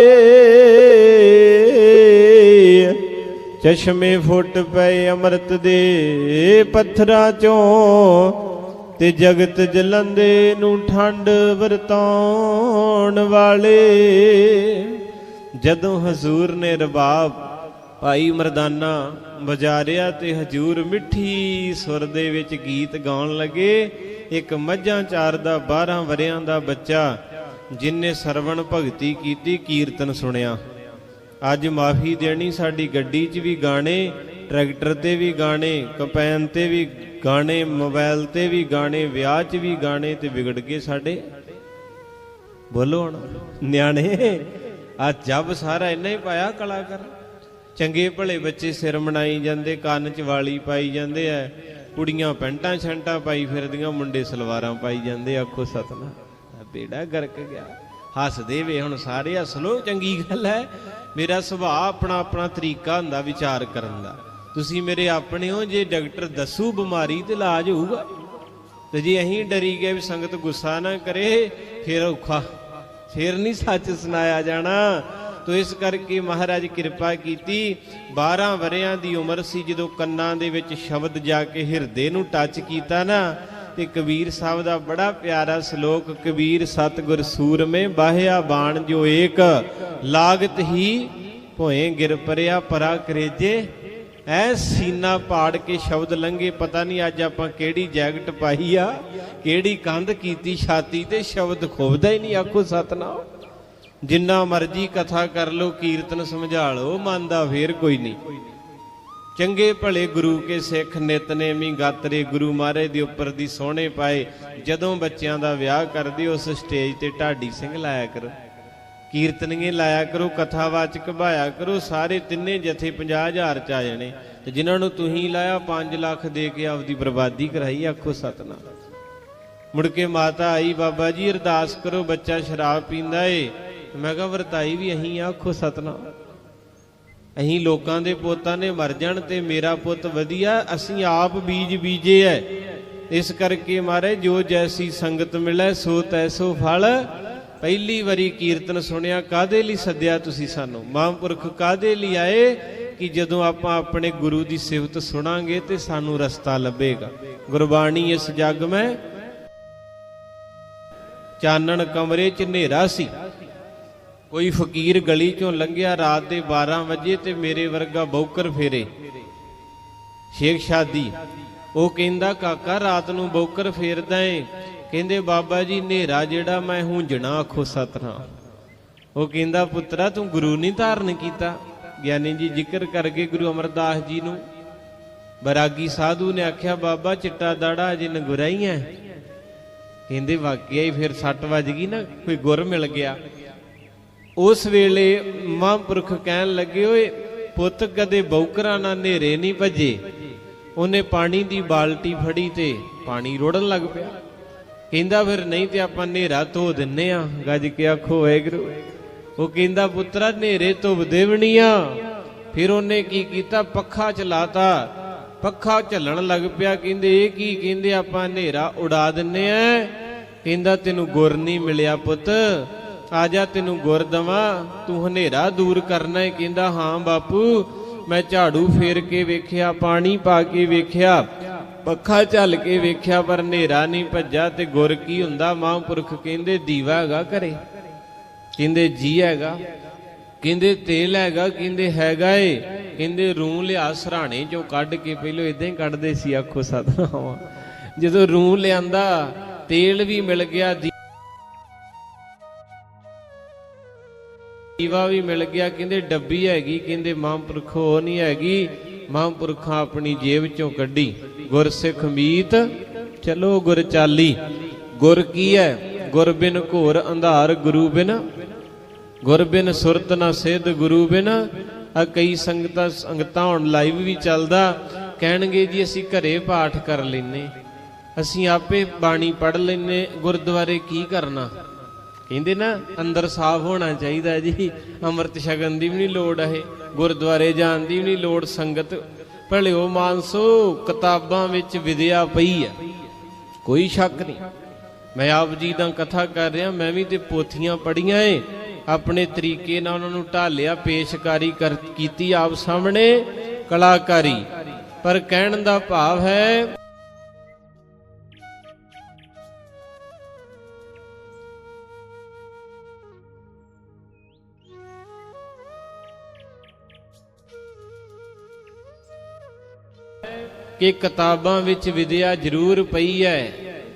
ਚਸ਼ਮੇ ਫੁੱਟ ਪਏ ਅੰਮ੍ਰਿਤ ਦੇ ਪੱਥਰਾਂ ਚੋਂ। ਤੇ ਜਗਤ ਜਲੰਦੇ ਨੂੰ ਠੰਡ ਵਰਤਾਉਣ ਵਾਲੇ, ਜਦੋਂ ਹਜ਼ੂਰ ਨੇ ਰਬਾਬ ਭਾਈ ਮਰਦਾਨਾ ਵਜਾਰਿਆ ਤੇ ਹਜੂਰ ਮਿੱਠੀ ਸੁਰ ਦੇ ਵਿੱਚ ਗੀਤ ਗਾਉਣ ਲੱਗੇ, ਇੱਕ ਮੱਝਾਂ ਚਾਰ ਦਾ 12 ਵਰਿਆਂ ਦਾ ਬੱਚਾ ਜਿਨਨੇ ਸਰਵਣ ਭਗਤੀ ਕੀਤੀ, ਕੀਰਤਨ ਸੁਣਿਆ। ਅੱਜ ਮਾਫੀ ਦੇਣੀ ਸਾਡੀ ਗੱਡੀ 'ਚ ਵੀ ਗਾਣੇ ਟਰੈਕਟਰ ਤੇ ਵੀ ਗਾਣੇ, ਕੰਪੈਨ ਤੇ ਵੀ ਗਾਣੇ, ਮੋਬਾਈਲ ਤੇ ਵੀ ਗਾਣੇ, ਵਿਆਹ 'ਚ ਵੀ ਗਾਣੇ ਤੇ ਵਿਗੜ ਗਏ ਸਾਡੇ। ਬੋਲੋ ਹੁਣ, ਨਿਆਣੇ, ਆ ਜੱਬ ਸਾਰਾ ਇੰਨਾ ਹੀ ਪਾਇਆ ਕਲਾਕਾਰ। ਚੰਗੇ ਭਲੇ ਬੱਚੇ ਸਿਰ ਮਣਾਈ ਜਾਂਦੇ, ਕੰਨ 'ਚ ਵਾਲੀ ਪਾਈ ਜਾਂਦੇ ਐ। ਕੁੜੀਆਂ ਪੈਂਟਾਂ ਛੰਟਾਂ ਪਾਈ ਫਿਰਦੀਆਂ, ਮੁੰਡੇ ਸਲਵਾਰਾਂ ਪਾਈ ਜਾਂਦੇ, ਆਖੋ ਸਤਨਾ ਬੇੜਾ ਗਰਕ ਗਿਆ। ਹੱਸਦੇ ਵੇ ਹੁਣ ਸਾਰੇ, ਹੱਸ ਲੋ ਚੰਗੀ ਗੱਲ ਹੈ ਮੇਰਾ ਸੁਭਾਅ ਆਪਣਾ ਆਪਣਾ ਤਰੀਕਾ ਹੁੰਦਾ ਵਿਚਾਰ ਕਰਨ ਦਾ। ਤੁਸੀਂ ਮੇਰੇ ਆਪਣੇ ਹੋ, ਜੇ ਡਾਕਟਰ ਦੱਸੂ ਬਿਮਾਰੀ ਤੇ ਇਲਾਜ ਹੋਊਗਾ। ਤੇ ਜੇ ਅਹੀਂ ਡਰੀ ਗਏ ਵੀ ਸੰਗਤ ਗੁੱਸਾ ਨਾ ਕਰੇ, ਫਿਰ ਔਖਾ। ਫਿਰ ਨਹੀਂ ਸੱਚ ਸੁਣਾਇਆ ਜਾਣਾ। ਤੋ ਇਸ ਕਰਕੇ ਮਹਾਰਾਜ ਕਿਰਪਾ ਕੀਤੀ 12 ਵਰਿਆਂ ਦੀ ਉਮਰ ਸੀ ਜਦੋਂ ਕੰਨਾਂ ਦੇ ਵਿੱਚ ਸ਼ਬਦ ਜਾ ਕੇ ਹਿਰਦੇ ਨੂੰ ਟੱਚ ਕੀਤਾ ਨਾ, ਤੇ ਕਬੀਰ ਸਾਹਿਬ ਦਾ ਬੜਾ ਪਿਆਰਾ ਸ਼ਲੋਕ, ਕਬੀਰ ਸਤਗੁਰ ਸੂਰਮੇ ਬਾਹਿਆ ਬਾਣ ਜੋ ਏਕ, ਲਾਗਤ ਹੀ ਭੋਏ ਗਿਰ ਪਰਿਆ ਪਰਾ ਕਰੇਜੇ। ਐ ਸੀਨਾ ਪਾੜ ਕੇ ਸ਼ਬਦ ਲੰਗੇ ਪਤਾ ਨਹੀਂ ਅੱਜ ਆਪਾਂ ਕਿਹੜੀ ਜੈਕਟ ਪਾਈ ਆ, ਕਿਹੜੀ ਕੰਧ ਕੀਤੀ ਛਾਤੀ ਤੇ ਸ਼ਬਦ ਖੋਬਦਾ ਹੀ ਨਹੀਂ, ਆਖੋ ਸਤਨਾਮ। ਜਿੰਨਾ ਮਰਜ਼ੀ ਕਥਾ ਕਰ ਲੋ ਕੀਰਤਨ ਸਮਝਾ ਲਓ, ਮਨ ਫੇਰ ਕੋਈ ਨਹੀਂ। ਚੰਗੇ ਭਲੇ ਗੁਰੂ ਕੇ ਸਿੱਖ ਨਿਤਨੇਮੀ ਗਾਤਰੇ ਗੁਰੂ ਮਹਾਰਾਜ ਦੇ ਉੱਪਰ ਦੀ ਸੋਹਣੇ ਪਾਏ, ਜਦੋਂ ਬੱਚਿਆਂ ਦਾ ਵਿਆਹ ਕਰਦੇ ਉਸ ਸਟੇਜ ਤੇ ਢਾਡੀ ਸਿੰਘ ਲਾਇਆ ਕਰੋ। ਕੀਰਤਨੀਏ ਲਾਇਆ ਕਰੋ, ਕਥਾਵਾਚਕ ਭਾਇਆ ਕਰੋ, ਸਾਰੇ ਤਿੰਨੇ ਜਥੇ 50000 ਚ ਆ ਜਾਣੇ। ਤੇ ਜਿਨ੍ਹਾਂ ਨੂੰ ਤੁਸੀਂ ਲਾਇਆ 5 ਲੱਖ ਦੇ ਕੇ ਆਪਦੀ ਬਰਬਾਦੀ ਕਰਾਈ, ਆਖੋ ਸਤਨਾਮ। ਮੁੜ ਕੇ ਮਾਤਾ ਆਈ, ਬਾਬਾ ਜੀ, ਅਰਦਾਸ ਕਰੋ, ਬੱਚਾ ਸ਼ਰਾਬ ਪੀਂਦਾ ਏ। ਮੈਂ ਕਿਹਾ, ਵਰਤਾਈ ਵੀ ਅਹੀਂ ਆਖੋ ਸਤਨਾਮ। ਅਹੀਂ ਲੋਕਾਂ ਦੇ ਪੁੱਤਾਂ ਨੇ ਮਰ ਜਾਣ ਤੇ ਮੇਰਾ ਪੁੱਤ ਵਧੀਆ, ਅਸੀਂ ਆਪ ਬੀਜ ਬੀਜੇ ਐ। ਇਸ ਕਰਕੇ ਮਾਰੇ ਜੋ ਜੈਸੀ ਸੰਗਤ ਮਿਲੇ, ਸੋ ਤੈਸੋ ਫਲ। ਪਹਿਲੀ ਵਾਰੀ ਕੀਰਤਨ ਸੁਣਿਆ ਕਾਦੇ ਲਈ ਸੱਦਿਆ ਤੁਸੀਂ ਸਾਨੂੰ? ਮਹਾਂਪੁਰਖ ਕਾਦੇ ਲਈ ਆਏ ਕਿ ਜਦੋਂ ਆਪਾਂ ਆਪਣੇ ਗੁਰੂ ਦੀ ਸਿਫਤ ਸੁਣਾਂਗੇ ਤੇ ਸਾਨੂੰ ਰਸਤਾ ਲੱਭੇਗਾ? ਗੁਰਬਾਣੀ ਇਸ ਜੱਗ ਮੈਂ ਚਾਨਣ ਕਮਰੇ 'ਚ ਹਨੇਰਾ ਸੀ। ਕੋਈ ਫਕੀਰ ਗਲੀ 'ਚੋਂ ਲੰਘਿਆ ਰਾਤ ਦੇ 12 ਵਜੇ ਤੇ ਮੇਰੇ ਵਰਗਾ ਬੌਕਰ ਫੇਰੇ। ਸ਼ੇਖ ਸ਼ਾਦੀ, ਉਹ ਕਹਿੰਦਾ, ਕਾਕਾ, ਰਾਤ ਨੂੰ ਬੌਕਰ ਫੇਰਦਾ ਏ। ਕਹਿੰਦੇ, ਬਾਬਾ ਜੀ, ਹਨੇਰਾ ਜਿਹੜਾ ਮੈਂ ਹੁੰਜਣਾ ਆਖੋ ਸਤਰਾ ਉਹ ਕਹਿੰਦਾ, ਪੁੱਤਰਾ, ਤੂੰ ਗੁਰੂ ਨਹੀਂ ਧਾਰਨ ਕੀਤਾ? ਗਿਆਨੀ ਜੀ ਜ਼ਿਕਰ ਕਰਕੇ ਗੁਰੂ ਅਮਰਦਾਸ ਜੀ ਨੂੰ ਬਰਾਗੀ ਸਾਧੂ ਨੇ ਆਖਿਆ, ਬਾਬਾ, ਚਿੱਟਾ ਦਾੜਾ ਅਜੇ ਨਗੁਰਾਈ ਹੈ ਕਹਿੰਦੇ, ਵਾਕਿਆ ਹੀ ਫਿਰ ਸੱਟ ਵੱਜ ਗਈ ਨਾ, ਕੋਈ ਗੁਰ ਮਿਲ ਗਿਆ। ਉਸ ਵੇਲੇ ਮਹਾਂਪੁਰਖ ਕਹਿਣ ਲੱਗੇ, ਓਏ, ਪੁੱਤ, ਕਦੇ ਬੌਕਰਾਂ ਨਾਲ ਹਨੇਰੇ ਨਹੀਂ ਭੱਜੇ? ਉਹਨੇ ਪਾਣੀ ਦੀ ਬਾਲਟੀ ਫੜੀ ਤੇ ਪਾਣੀ ਰੋੜਨ ਲੱਗ ਪਿਆ। ਕਹਿੰਦਾ ਫਿਰ ਨਹੀਂ ਤੇ ਆਪਾਂ ਨੇਰਾ ਧੋ ਦਿੰਨੇ ਆ। ਗੱਜ ਕੇ ਆਖੋ, ਵਾਹਿਗੁਰੂ। ਉਹ ਕਹਿੰਦਾ, ਪੁੱਤਰਾ ਨੇਰੇ ਧੁੱਬਦੇ ਵੀ ਫਿਰ ਉਹਨੇ ਕੀ ਕੀਤਾ? ਪੱਖਾ ਚਲਾਤਾ। ਪੱਖਾ ਝੱਲਣ ਲੱਗ ਪਿਆ। ਕਹਿੰਦੇ, ਇਹ ਕੀ? ਕਹਿੰਦੇ, ਆਪਾਂ ਹਨੇਰਾ ਉਡਾ ਦਿੰਨੇ ਆ। ਕਹਿੰਦਾ, ਤੈਨੂੰ ਗੁਰ ਨਹੀਂ ਮਿਲਿਆ ਪੁੱਤ। ਆ ਜਾ, ਤੈਨੂੰ ਗੁਰ ਦਵਾਂ। ਤੂੰ ਹਨੇਰਾ ਦੂਰ ਕਰਨਾ ਹੈ ਕਹਿੰਦਾ, ਹਾਂ ਬਾਪੂ, ਮੈਂ ਝਾੜੂ ਫੇਰ ਕੇ ਵੇਖਿਆ, ਪਾਣੀ ਪਾ ਕੇ ਵੇਖਿਆ। ਪੱਖਾ ਝੱਲ ਕੇ ਵੇਖਿਆ ਪਰ ਹਨੇਰਾ ਨਹੀਂ ਭੱਜਾ ਤੇ ਗੁਰ ਕੀ ਹੁੰਦਾ? ਮਹਾਂਪੁਰਖ ਕਹਿੰਦੇ ਦੀਵਾ ਹੈਗਾ ਘਰੇ। ਕਹਿੰਦੇ ਜੀ ਹੈਗਾ। ਕਹਿੰਦੇ ਤੇਲ ਹੈਗਾ, ਕਹਿੰਦੇ ਹੈਗਾ ਏ। ਕਹਿੰਦੇ ਰੂਹ ਲਿਆ ਸਰਾਣੇ ਚੋਂ ਕੱਢ ਕੇ ਪਹਿਲਾਂ ਇਦਾਂ ਹੀ ਕੱਢਦੇ ਸੀ, ਆਖੋ ਸਤਨਾਮ। ਜਦੋਂ ਰੂਹ ਲਿਆਂਦਾ, ਤੇਲ ਵੀ ਮਿਲ ਗਿਆ ਦੀਵਾ ਵੀ ਮਿਲ ਗਿਆ। ਕਹਿੰਦੇ ਡੱਬੀ ਹੈਗੀ, ਕਹਿੰਦੇ ਮਹਾਂਪੁਰਖੋ ਉਹ ਨਹੀਂ ਹੈਗੀ। ਮਹਾਂਪੁਰਖਾਂ ਆਪਣੀ ਜੇਬ ਚੋਂ ਕੱਢੀ। ਗੁਰਸਿੱਖ ਮੀਤ, ਚਲੋ ਗੁਰ ਚਾਲੀ। ਗੁਰ ਕੀ ਹੈ ਗੁਰ ਬਿਨ ਘੋਰ ਅੰਧਾਰ ਗੁਰੂ ਬਿਨ। ਗੁਰ ਬਿਨ ਸੁਰਤ ਨਾ ਸਿੱਧ ਗੁਰੂ ਬਿਨ। ਆ ਕਈ ਸੰਗਤਾਂ ਸੰਗਤਾਂ ਹੁਣ ਲਾਈਵ ਵੀ ਚੱਲਦਾ। ਕਹਿਣਗੇ ਜੀ, ਅਸੀਂ ਘਰੇ ਪਾਠ ਕਰ ਲੈਨੇ ਅਸੀਂ ਆਪੇ ਬਾਣੀ ਪੜ ਲੈਨੇ ਗੁਰਦੁਆਰੇ ਕੀ ਕਰਨਾ? ਕਹਿੰਦੇ ਨਾ, ਅੰਦਰ ਸਾਫ਼ ਹੋਣਾ ਚਾਹੀਦਾ ਜੀ। ਅੰਮ੍ਰਿਤ ਛਕਣ ਦੀ ਵੀ ਨਹੀਂ ਲੋੜ ਹੈ ਗੁਰਦੁਆਰੇ ਜਾਣ ਦੀ ਵੀ ਨਹੀਂ ਲੋੜ ਸੰਗਤ। ਭਲਿਓ ਮਾਨਸੋ, ਕਿਤਾਬਾਂ ਵਿੱਚ ਵਿਦਿਆ ਪਈ ਹੈ ਕੋਈ ਸ਼ੱਕ ਨਹੀਂ ਮੈਂ ਆਪ ਜੀ ਦਾ ਕਥਾ ਕਰ ਰਿਹਾ, ਮੈਂ ਵੀ ਤੇ ਪੋਥੀਆਂ ਪੜੀਆਂ ਏ। ਆਪਣੇ ਤਰੀਕੇ ਨਾਲ ਉਹਨਾਂ ਨੂੰ ਢਾਲਿਆ, ਪੇਸ਼ਕਾਰੀ ਕਰ ਕੀਤੀ ਆਪ ਸਾਹਮਣੇ। ਕਲਾਕਾਰੀ। ਪਰ ਕਹਿਣ ਦਾ ਭਾਵ ਹੈ ਕਿ ਕਿਤਾਬਾਂ ਵਿੱਚ ਵਿਦਿਆ ਜ਼ਰੂਰ ਪਈ ਹੈ,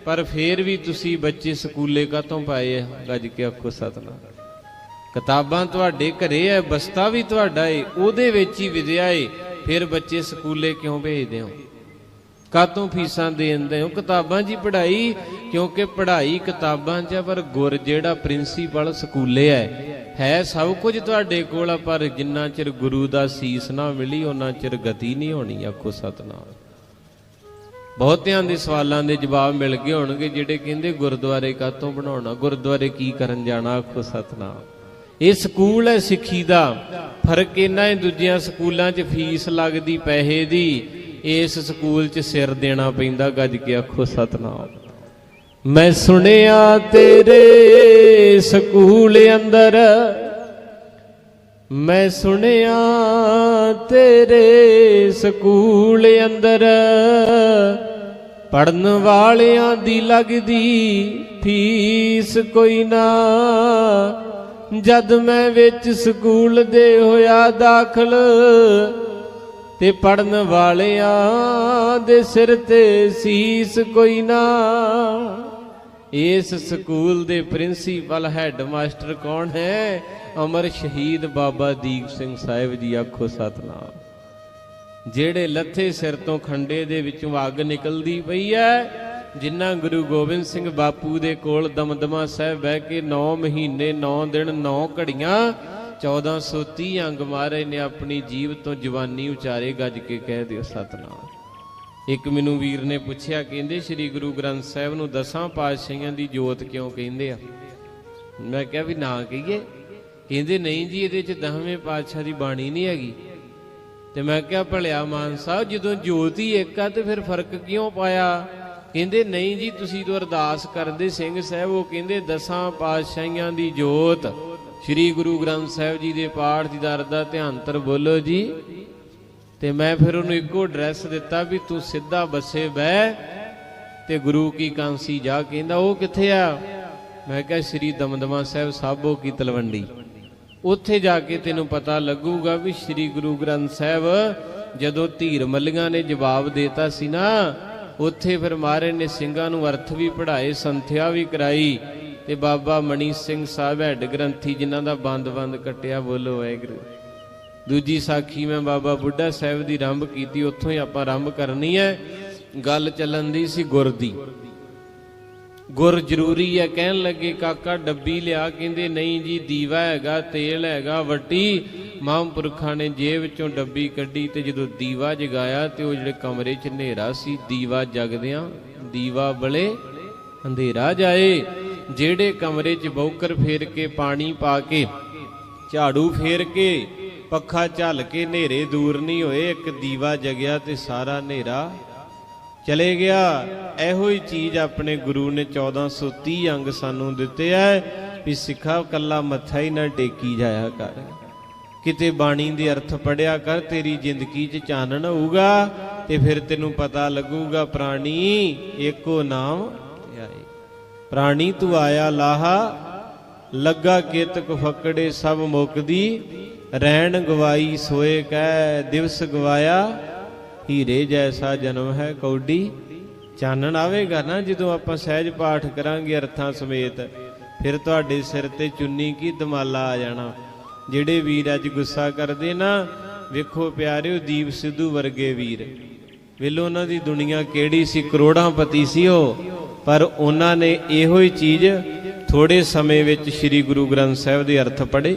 ਪਰ ਫੇਰ ਵੀ ਤੁਸੀਂ ਬੱਚੇ ਸਕੂਲੇ ਕਾਤੋਂ ਪਾਏ ਆ? ਗੱਜ ਕੇ ਆਖੋ ਸਤਨਾਮ। ਕਿਤਾਬਾਂ ਤੁਹਾਡੇ ਘਰੇ ਹੈ, ਬਸਤਾ ਵੀ ਤੁਹਾਡਾ ਏ, ਉਹਦੇ ਵਿੱਚ ਹੀ ਵਿਦਿਆ ਏ, ਫਿਰ ਬੱਚੇ ਸਕੂਲੇ ਕਿਉਂ ਭੇਜਦੇ ਹੋ? ਕਾਤੋਂ ਫੀਸਾਂ ਦੇਂਦੇ ਹੋ? ਕਿਤਾਬਾਂ 'ਚ ਹੀ ਪੜ੍ਹਾਈ, ਕਿਉਂਕਿ ਪੜ੍ਹਾਈ ਕਿਤਾਬਾਂ 'ਚ ਪਰ ਗੁਰ ਜਿਹੜਾ ਪ੍ਰਿੰਸੀਪਲ ਸਕੂਲੇ ਹੈ ਹੈ ਸਭ ਕੁਝ ਤੁਹਾਡੇ ਕੋਲ ਪਰ ਜਿੰਨਾ ਚਿਰ ਗੁਰੂ ਦਾ ਸੀਸ ਨਾ ਮਿਲੀ, ਉਹਨਾਂ ਚਿਰ ਗਤੀ ਨਹੀਂ ਹੋਣੀ, ਆਖੋ ਸਤਨਾਮ। ਬਹੁਤਿਆਂ ਦੇ ਸਵਾਲਾਂ ਦੇ ਜਵਾਬ ਮਿਲ ਗਏ ਹੋਣਗੇ, ਜਿਹੜੇ ਕਹਿੰਦੇ ਗੁਰਦੁਆਰੇ ਕਾਤੋਂ ਬਣਾਉਣਾ, ਗੁਰਦੁਆਰੇ ਕੀ ਕਰਨ ਜਾਣਾ, ਆਖੋ ਸਤਨਾਮ। ਇਹ ਸਕੂਲ ਹੈ ਸਿੱਖੀ ਦਾ, ਫ਼ਰਕ ਇਹਨਾਂ ਹੈ ਦੂਜਿਆਂ ਸਕੂਲਾਂ 'ਚ ਫੀਸ ਲੱਗਦੀ, ਪੈਸੇ ਦੀ, ਇਸ ਸਕੂਲ 'ਚ ਸਿਰ ਦੇਣਾ ਪੈਂਦਾ, ਗੱਜ ਕੇ ਆਖੋ ਸਤਨਾਮ। ਮੈਂ ਸੁਣਿਆ ਤੇਰੇ ਸਕੂਲ ਅੰਦਰ, ਮੈਂ ਸੁਣਿਆ ਤੇਰੇ ਸਕੂਲ ਅੰਦਰ ਪੜਨ ਵਾਲਿਆਂ ਦੀ ਲੱਗਦੀ ਫੀਸ ਕੋਈ ਨਾ। ਜਦ ਮੈਂ ਵਿੱਚ ਸਕੂਲ ਦੇ ਹੋਇਆ ਦਾਖਲ ਤੇ ਪੜਨ ਵਾਲਿਆਂ ਦੇ ਸਿਰ ਤੇ ਸੀਸ ਕੋਈ ਨਾ। ਇਸ ਸਕੂਲ ਦੇ ਪ੍ਰਿੰਸੀਪਲ ਹੈੱਡ ਮਾਸਟਰ ਕੌਣ ਹੈ? ਅਮਰ ਸ਼ਹੀਦ ਬਾਬਾ ਦੀਪ ਸਿੰਘ ਸਾਹਿਬ ਜੀ ਆਖੋ ਸਤਨਾਮ। ਜਿਹੜੇ ਲੱਥੇ ਸਿਰ ਤੋਂ ਖੰਡੇ ਦੇ ਵਿੱਚੋਂ ਅੱਗ ਨਿਕਲਦੀ ਪਈ ਹੈ, ਜਿਨ੍ਹਾਂ ਗੁਰੂ ਗੋਬਿੰਦ ਸਿੰਘ ਬਾਪੂ ਦੇ ਕੋਲ ਦਮਦਮਾ ਸਾਹਿਬ ਬਹਿ ਕੇ 9 ਮਹੀਨੇ 9 ਦਿਨ 9 ਘੜੀਆਂ 1430 ਅੰਗ ਮਾਰੇ ਨੇ, ਆਪਣੀ ਜੀਵ ਤੋਂ ਜਵਾਨੀ ਉਚਾਰੇ ਗੱਜ ਕੇ ਕਹਿ ਦਿਓ, ਸਤਨਾਮ। ਇੱਕ ਮੈਨੂੰ ਵੀਰ ਨੇ ਪੁੱਛਿਆ, ਕਹਿੰਦੇ ਸ੍ਰੀ ਗੁਰੂ ਗ੍ਰੰਥ ਸਾਹਿਬ ਨੂੰ ਦਸਾਂ ਪਾਤਸ਼ਾਹੀਆਂ ਦੀ ਜੋਤ ਕਿਉਂ ਕਹਿੰਦੇ ਆ? ਮੈਂ ਕਿਹਾ ਵੀ ਨਾ ਕਹੀਏ। ਕਹਿੰਦੇ, ਨਹੀਂ ਜੀ, ਇਹਦੇ ਚ ਦਸਵੇਂ ਪਾਤਸ਼ਾਹ ਦੀ ਬਾਣੀ ਨਹੀਂ ਹੈਗੀ। ਤੇ ਮੈਂ ਕਿਹਾ, ਭਲਿਆ ਮਾਨ ਸਾਹਿਬ, ਜਦੋਂ ਜੋਤ ਹੀ ਇੱਕ ਆ ਤੇ ਫਿਰ ਫ਼ਰਕ ਕਿਉਂ ਪਾਇਆ? ਕਹਿੰਦੇ, ਨਹੀਂ ਜੀ, ਤੁਸੀਂ ਤੋਂ ਅਰਦਾਸ ਕਰਦੇ ਸਿੰਘ ਸਾਹਿਬ, ਉਹ ਕਹਿੰਦੇ, ਦਸਾਂ ਪਾਤਸ਼ਾਹੀਆਂ ਦੀ ਜੋਤ। ਸ੍ਰੀ ਗੁਰੂ ਗ੍ਰੰਥ ਸਾਹਿਬ ਜੀ ਦੇ ਪਾਠ ਦੀ ਦਰ ਦਾ ਧਿਆਨਤਰ ਬੋਲੋ ਜੀ। ਤੇ ਮੈਂ ਫਿਰ ਉਹਨੂੰ ਇੱਕੋ ਐਡਰੈਸ ਦਿੱਤਾ ਵੀ ਤੂੰ ਸਿੱਧਾ ਬੱਸੇ ਬਹਿ ਤੇ ਗੁਰੂ ਕੀ ਕਾਂਸੀ ਜਾ। ਕਹਿੰਦਾ, ਉਹ ਕਿੱਥੇ ਆ? ਮੈਂ ਕਿਹਾ, ਸ੍ਰੀ ਦਮਦਮਾ ਸਾਹਿਬ, ਸਾਬੋ ਕੀ ਤਲਵੰਡੀ। ਉੱਥੇ ਜਾ ਕੇ ਤੈਨੂੰ ਪਤਾ ਲੱਗੂਗਾ ਵੀ ਸ੍ਰੀ ਗੁਰੂ ਗ੍ਰੰਥ ਸਾਹਿਬ ਜਦੋਂ ਧੀਰ ਮੱਲੀਆਂ ਨੇ ਜਵਾਬ ਦੇਤਾ ਸੀ ਨਾ, ਉੱਥੇ ਫਿਰ ਮਹਾਰਾਜ ਨੇ ਸਿੰਘਾਂ ਨੂੰ ਅਰਥ ਵੀ ਪੜ੍ਹਾਏ, ਸੰਥਿਆ ਵੀ ਕਰਾਈ ਤੇ ਬਾਬਾ ਮਣੀ ਸਿੰਘ ਸਾਹਿਬ ਹੈਡ ਗ੍ਰੰਥੀ ਜਿਨ੍ਹਾਂ ਦਾ ਬੰਦ-ਬੰਦ ਕੱਟਿਆ ਬੋਲੋ ਵਾਹਿਗੁਰੂ। ਦੂਜੀ ਸਾਖੀ ਮੈਂ ਬਾਬਾ ਬੁੱਢਾ ਸਾਹਿਬ ਦੀ ਆਰੰਭ ਕੀਤੀ, ਉੱਥੋਂ ਹੀ ਆਪਾਂ ਆਰੰਭ ਕਰਨੀ ਹੈ। ਗੱਲ ਚੱਲਣ ਦੀ ਸੀ ਗੁਰ ਦੀ। ਗੁਰ ਜ਼ਰੂਰੀ ਹੈ, ਕਹਿਣ ਲੱਗੇ, ਕਾਕਾ ਡੱਬੀ ਲਿਆ। ਕਹਿੰਦੇ, ਨਹੀਂ ਜੀ, ਦੀਵਾ ਹੈਗਾ, ਤੇਲ ਹੈਗਾ, ਵੱਟੀ। ਮਹਾਂਪੁਰਖਾਂ ਨੇ ਜੇਬ ਵਿੱਚੋਂ ਡੱਬੀ ਕੱਢੀ ਤੇ ਜਦੋਂ ਦੀਵਾ ਜਗਾਇਆ ਤੇ ਉਹ ਜਿਹੜੇ ਕਮਰੇ 'ਚ ਹਨੇਰਾ ਸੀ, ਦੀਵਾ ਜਗਦਿਆਂ ਦੀਵਾ ਬਲੇ ਅੰਧੇਰਾ ਜਾਏ। ਜਿਹੜੇ ਕਮਰੇ 'ਚ ਬੌਕਰ ਫੇਰ ਕੇ, ਪਾਣੀ ਪਾ ਕੇ, ਝਾੜੂ ਫੇਰ ਕੇ, ਪੱਖਾ ਝੱਲ ਕੇ ਹਨੇਰੇ ਦੂਰ ਨਹੀਂ ਹੋਏ, ਇੱਕ ਦੀਵਾ ਜਗਿਆ ਤੇ ਸਾਰਾ ਹਨੇਰਾ ਚਲੇ ਗਿਆ। ਇਹੋ ਹੀ ਚੀਜ਼ ਆਪਣੇ ਗੁਰੂ ਨੇ 1430 ਅੰਗ ਸਾਨੂੰ ਦਿੱਤੇ ਐ ਵੀ ਸਿੱਖਾ ਕੱਲਾ ਮੱਥਾ ਹੀ ਨਾ ਟੇਕੀ ਜਾਇਆ ਕਰ। ਕਿਤੇ ਬਾਣੀ ਦੇ ਅਰਥ ਪੜਿਆ ਕਰ, ਤੇਰੀ ਜ਼ਿੰਦਗੀ 'ਚ ਚਾਨਣ ਹੋਊਗਾ ਤੇ ਫਿਰ ਤੈਨੂੰ ਪਤਾ ਲੱਗੂਗਾ, ਪ੍ਰਾਣੀ ਏਕੋ ਨਾਮ ਧਿਆਏ ਪ੍ਰਾਣੀ ਤੂੰ ਆਇਆ ਲਾਹਾ, ਲੱਗਾ ਕੇਤਕ ਫਕੜੇ ਸਭ ਮੁਕਦੀ, ਰਹਿਣ ਗਵਾਈ ਸੋਏ ਕਹਿ, ਦਿਵਸ ਗਵਾਇਆ ਹੀਰੇ ਜੈਸਾ ਜਨਮ ਹੈ ਕੌਡੀ। ਚਾਨਣ ਆਵੇਗਾ ਨਾ ਜਦੋਂ ਆਪਾਂ ਸਹਿਜ ਪਾਠ ਕਰਾਂਗੇ ਅਰਥਾਂ ਸਮੇਤ, ਫਿਰ ਤੁਹਾਡੇ ਸਿਰ ਤੇ ਚੁੰਨੀ ਕੀ ਦਮਾਲਾ ਆ ਜਾਣਾ। ਜਿਹੜੇ ਵੀਰ ਅੱਜ ਗੁੱਸਾ ਕਰਦੇ ਨਾ, ਵੇਖੋ ਪਿਆਰਿਓ ਦੀਪ ਸਿੱਧੂ ਵਰਗੇ ਵੀਰ। ਵੇਲੋ ਉਹਨਾਂ ਦੀ ਦੁਨੀਆ ਕਿਹੜੀ ਸੀ, ਕਰੋੜਾਂ ਪਤੀ ਸੀ ਉਹ। ਪਰ ਉਹਨਾਂ ਨੇ ਇਹੋ ਹੀ ਚੀਜ਼ ਥੋੜੇ ਸਮੇਂ ਵਿੱਚ ਸ੍ਰੀ ਗੁਰੂ ਗ੍ਰੰਥ ਸਾਹਿਬ ਦੇ ਅਰਥ ਪੜ੍ਹੇ।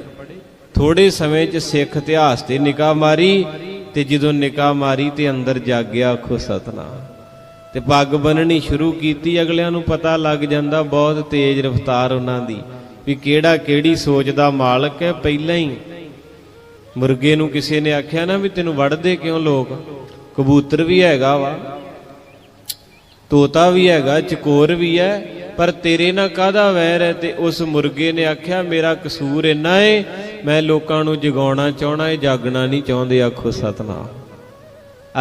ਥੋੜੇ ਸਮੇਂ 'ਚ ਸਿੱਖ ਇਤਿਹਾਸ ਤੇ ਨਿਕਾਹ ਮਾਰੀ। ਤੇ ਜਦੋਂ ਨਿਕਾ ਮਾਰੀ ਤੇ ਅੰਦਰ ਜਾਗਿਆ, ਆਖੋ ਸਤਨਾਮ। ਤੇ ਪੱਗ ਬੰਨਣੀ ਸ਼ੁਰੂ ਕੀਤੀ, ਅਗਲਿਆਂ ਨੂੰ ਪਤਾ ਲੱਗ ਜਾਂਦਾ, ਬਹੁਤ ਤੇਜ਼ ਰਫ਼ਤਾਰ ਉਹਨਾਂ ਦੀ, ਵੀ ਕਿਹੜਾ ਕਿਹੜੀ ਸੋਚ ਦਾ ਮਾਲਕ ਹੈ, ਪਹਿਲਾਂ ਹੀ। ਮੁਰਗੇ ਨੂੰ ਕਿਸੇ ਨੇ ਆਖਿਆ ਨਾ ਵੀ ਤੈਨੂੰ ਵੜਦੇ ਕਿਉਂ ਲੋਕ? ਕਬੂਤਰ ਵੀ ਹੈਗਾ ਵਾ, ਤੋਤਾ ਵੀ ਹੈਗਾ, ਚਕੋਰ ਵੀ ਹੈ, ਪਰ ਤੇਰੇ ਨਾਲ ਕਾਹਦਾ ਵੈਰ ਹੈ? ਤੇ ਉਸ ਮੁਰਗੇ ਨੇ ਆਖਿਆ, ਮੇਰਾ ਕਸੂਰ ਇੰਨਾ ਏ ਮੈਂ ਲੋਕਾਂ ਨੂੰ ਜਗਾਉਣਾ ਚਾਹਣਾ ਏ ਜਾਗਣਾ ਨਹੀਂ ਚਾਹੁੰਦੇ, ਆਖੋ ਸਤਨਾਮ।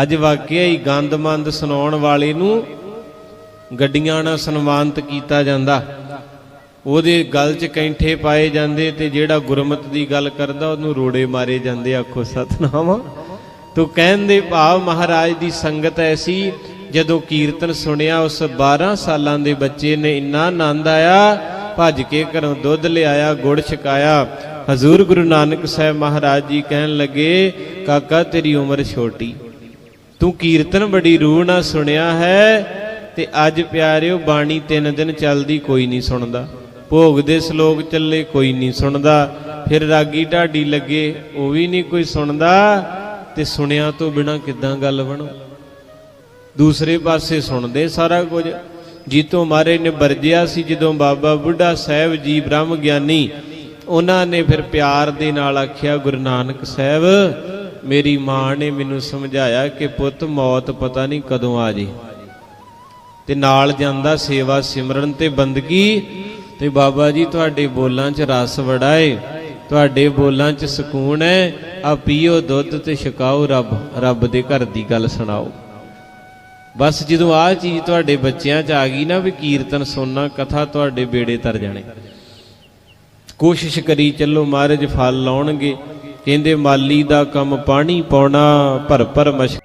ਅੱਜ ਵਾਕਿਆ ਹੀ ਗੰਦਮੰਦ ਸੁਣਾਉਣ ਵਾਲੇ ਨੂੰ ਗੱਡੀਆਂ ਨਾਲ ਸਨਮਾਨਿਤ ਕੀਤਾ ਜਾਂਦਾ। ਉਹਦੇ ਗਲ 'ਚ ਕੈਂਠੇ ਪਾਏ ਜਾਂਦੇ ਤੇ ਜਿਹੜਾ ਗੁਰਮਤ ਦੀ ਗੱਲ ਕਰਦਾ, ਉਹਨੂੰ ਰੋੜੇ ਮਾਰੇ ਜਾਂਦੇ, ਆਖੋ ਸਤਨਾਮ। ਤੂੰ ਕਹਿੰਦੇ ਭਾਵ ਮਹਾਰਾਜ ਦੀ ਸੰਗਤ ਐਸੀ, ਜਦੋਂ ਕੀਰਤਨ ਸੁਣਿਆ, ਉਸ 12 ਸਾਲਾਂ ਦੇ ਬੱਚੇ ਨੇ ਇੰਨਾ ਆਨੰਦ ਆਇਆ, ਭੱਜ ਕੇ ਘਰੋਂ ਦੁੱਧ ਲਿਆਇਆ, ਗੁੜ ਛਕਾਇਆ ਹਜ਼ੂਰ ਗੁਰੂ ਨਾਨਕ ਸਾਹਿਬ ਮਹਾਰਾਜ ਜੀ ਕਹਿਣ ਲੱਗੇ, ਕਾਕਾ, ਤੇਰੀ ਉਮਰ ਛੋਟੀ। ਤੂੰ ਕੀਰਤਨ ਬੜੀ ਰੂਹ ਨਾਲ ਸੁਣਿਆ ਹੈ ਤੇ ਅੱਜ ਪਿਆਰਿਓ, ਬਾਣੀ ਤਿੰਨ ਦਿਨ ਚੱਲਦੀ ਕੋਈ ਨਹੀਂ ਸੁਣਦਾ। ਭੋਗ ਦੇ ਸ਼ਲੋਕ ਚੱਲੇ ਕੋਈ ਨਹੀਂ ਸੁਣਦਾ। ਫਿਰ ਰਾਗੀ ਢਾਡੀ ਲੱਗੇ, ਉਹ ਵੀ ਨਹੀਂ ਕੋਈ ਸੁਣਦਾ। ਤੇ ਸੁਣਿਆ ਤੋਂ ਬਿਨਾ ਕਿੱਦਾਂ ਗੱਲ ਬਣੂ? ਦੂਸਰੇ ਪਾਸੇ ਸੁਣਦੇ ਸਾਰਾ ਕੁਝ। ਜੀਤੋਂ ਮਾਰੇ ਨੇ ਵਰਜਿਆ ਸੀ ਜਦੋਂ ਬਾਬਾ ਬੁੱਢਾ ਸਾਹਿਬ ਜੀ ਬ੍ਰਹਮ ਗਿਆਨੀ ਉਹਨਾਂ ਨੇ ਫਿਰ ਪਿਆਰ ਦੇ ਨਾਲ ਆਖਿਆ, ਗੁਰੂ ਨਾਨਕ ਸਾਹਿਬ, ਮੇਰੀ ਮਾਂ ਨੇ ਮੈਨੂੰ ਸਮਝਾਇਆ ਕਿ ਪੁੱਤ, ਮੌਤ ਪਤਾ ਨਹੀਂ ਕਦੋਂ ਆ ਜੇ। ਤੇ ਨਾਲ ਜਾਂਦਾ ਸੇਵਾ ਸਿਮਰਨ ਤੇ ਬੰਦਗੀ ਤੇ ਬਾਬਾ ਜੀ, ਤੁਹਾਡੇ ਬੋਲਾਂ 'ਚ ਰਸ ਬੜਾ ਏ ਤੁਹਾਡੇ ਬੋਲਾਂ 'ਚ ਸਕੂਨ ਹੈ ਆ ਪੀਓ ਦੁੱਧ ਤੇ ਛਕਾਓ ਰੱਬ ਰੱਬ ਦੇ ਘਰ ਦੀ ਗੱਲ ਸੁਣਾਓ। ਬਸ ਜਦੋਂ ਆਹ ਚੀਜ਼ ਤੁਹਾਡੇ ਬੱਚਿਆਂ 'ਚ ਆ ਗਈ ਨਾ ਵੀ ਕੀਰਤਨ ਸੁਣਨਾ, ਕਥਾ ਤੁਹਾਡੇ ਬੇੜੇ ਤਰ ਜਾਣੇ। ਕੋਸ਼ਿਸ਼ ਕਰੀ, ਚੱਲੋ ਮਹਾਰਾਜ ਫਲ ਲਾਉਣਗੇ। ਕਹਿੰਦੇ ਮਾਲੀ ਦਾ ਕੰਮ ਪਾਣੀ ਪਾਉਣਾ ਭਰ ਭਰ ਮਸ਼